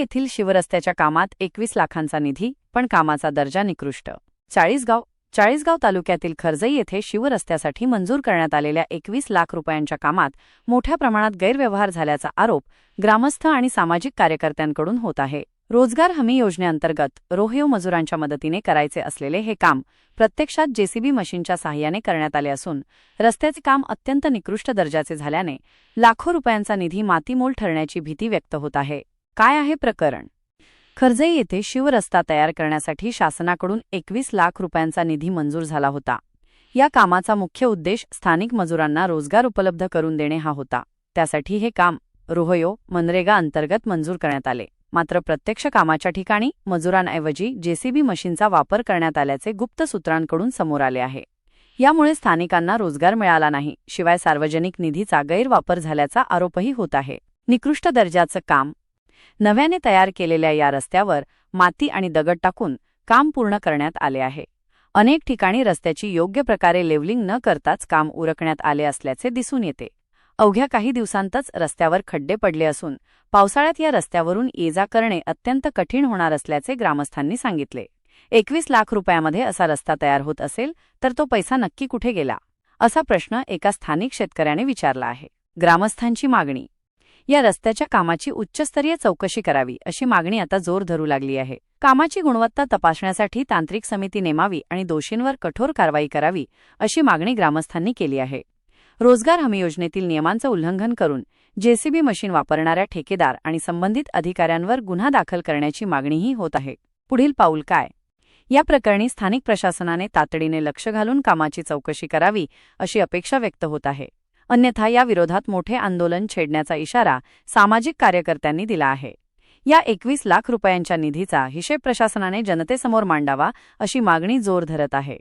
येथील शिवरस्त्याच्या कामात एकवीस लाखांचा निधी पण कामाचा दर्जा निकृष्ट. चाळीसगाव चाळीसगाव तालुक्यातील खर्जई येथे शिवरस्त्यासाठी मंजूर करण्यात आलेल्या एकवीस लाख रुपयांच्या कामात मोठ्या प्रमाणात गैरव्यवहार झाल्याचा आरोप ग्रामस्थ आणि सामाजिक कार्यकर्त्यांकडून होत आहे. रोजगार हमी योजनेअंतर्गत रोहिओ मजुरांच्या मदतीने करायचे असलेले हे काम प्रत्यक्षात जेसीबी मशीनच्या सहाय्याने करण्यात आले असून रस्त्याचे काम अत्यंत निकृष्ट दर्जाचे झाल्याने लाखो रुपयांचा निधी मातीमोल ठरण्याची भीती व्यक्त होत आहे. काय आहे प्रकरण? खर्जे येथे शिवरस्ता तयार करण्यासाठी शासनाकडून एकवीस लाख रुपयांचा निधी मंजूर झाला होता. या कामाचा मुख्य उद्देश स्थानिक मजुरांना रोजगार उपलब्ध करून देणे हा होता. त्यासाठी हे काम रोहयो मनरेगा अंतर्गत मंजूर करण्यात आले. मात्र प्रत्यक्ष कामाच्या ठिकाणी मजुरांऐवजी जेसीबी मशीनचा वापर करण्यात आल्याचे गुप्त सूत्रांकडून समोर आले आहे. यामुळे स्थानिकांना रोजगार मिळाला नाही. शिवाय सार्वजनिक निधीचा गैरवापर झाल्याचा आरोपही होत आहे. निकृष्ट दर्जाचं काम नव्याने तयार केलेल्या या रस्त्यावर माती आणि दगड टाकून काम पूर्ण करण्यात आले आहे. अनेक ठिकाणी रस्त्याची योग्य प्रकारे लेवलिंग न करताच काम उरकण्यात आले असल्याचे दिसून येते. अवघ्या काही दिवसांतच रस्त्यावर खड्डे पडले असून पावसाळ्यात या रस्त्यावरून ये जा करणे अत्यंत कठीण होणार असल्याचे ग्रामस्थांनी सांगितले. एकवीस लाख रुपयामध्ये असा रस्ता तयार होत असेल तर तो पैसा नक्की कुठे गेला? असा प्रश्न एका स्थानिक शेतकऱ्याने विचारला आहे. ग्रामस्थांची मागणी या रस्त्याच्या कामाची उच्चस्तरीय चौकशी करावी अशी मागणी आता जोर धरू लागली आहे. कामाची गुणवत्ता तपासण्यासाठी तांत्रिक समिती नेमावी आणि दोषींवर कठोर कारवाई करावी अशी मागणी ग्रामस्थांनी केली आहे. रोजगार हमी योजनेतील नियमांचं उल्लंघन करून जेसीबी मशीन वापरणाऱ्या ठेकेदार आणि संबंधित अधिकाऱ्यांवर गुन्हा दाखल करण्याची मागणीही होत आहे. पुढील पाऊल काय? या प्रकरणी स्थानिक प्रशासनाने तातडीने लक्ष घालून कामाची चौकशी करावी अशी अपेक्षा व्यक्त होत आहे. अन्यथा या विरोधात मोठे आंदोलन छेडण्याचा इशारा सामाजिक कार्यकर्त्यांनी दिला आहे. या एकवीस लाख रुपयांच्या निधीचा हिशेब प्रशासनाने जनतेसमोर मांडावा अशी मागणी जोर धरत आहे.